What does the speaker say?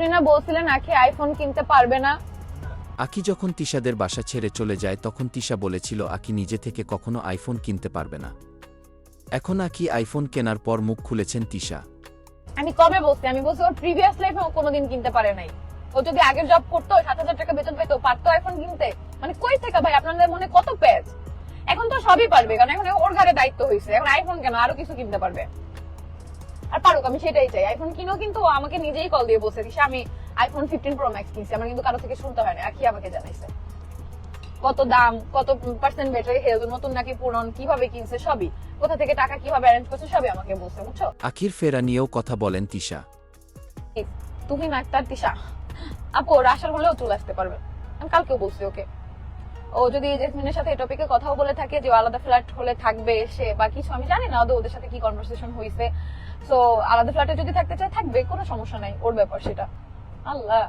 আপনি না বলছিলেন আখি আইফোন কিনতে পারবে না। আকি যখন তিশাদের বাসা ছেড়ে চলে যায় তখন তিশা বলেছিল আকি নিজে থেকে কখনো আইফোন কিনতে পারবে না। এখন আকি আইফোন কেনার পর মুখ খুলেছেন তিশা। আমি কবে বলছি? আমি বলছি ওর প্রিভিয়াস লাইফে ও কোনোদিন কিনতে পারে নাই। ও যদি আগের জব করতো সাত হাজার টাকা বেতন পেতো পারতো আইফোন কিনতে? মানে কই থেকে ভাই আপনাদের মনে কত পেজ এখন তো সবই পারবে কারণ এখন ওর ঘরে দায়িত্ব হয়েছে এখন আইফোন কেন? আরও কিছু কিনতে পারবে। আর পারুক আমি সেটাই চাই। আইফোন কিনো কিন্তু আমাকে নিজেই কল দিয়ে বসে দিছে আমি আইফোন ফিফটিন প্রো ম্যাক্স কিনছি। আমার কিন্তু কারও থেকে শুনতে হয় না আখি আমাকে জানাইছে? কত দাম কত পার্সেন্ট ব্যাটারি হেলথ নতুন নাকি পুরন কীভাবে কিনছে সবই। কোথা থেকে টাকা কীভাবে অ্যারেঞ্জ করছে সবই আমাকে বলছে বুঝছ? আখির ফেরা নিয়েও কথা বলেন তিশা। তুমি মাক্তার তিশা। আপু আসার হলেও চলে আসতে পারবে। আমি কালকেও বলছি ওকে। ও যদি জেসমিনের সাথে এই টপিকে কথাও বলে থাকে যে আলাদা ফ্ল্যাট হলে থাকবে সে বা কিছু, আমি জানি না ওদের ওদের সাথে কি কনভারসেশন হয়েছে সো আলাদা ফ্ল্যাটে যদি থাকতে চায়, থাকবে, কোনো সমস্যা নাই, ওর ব্যাপার সেটা। আল্লাহ।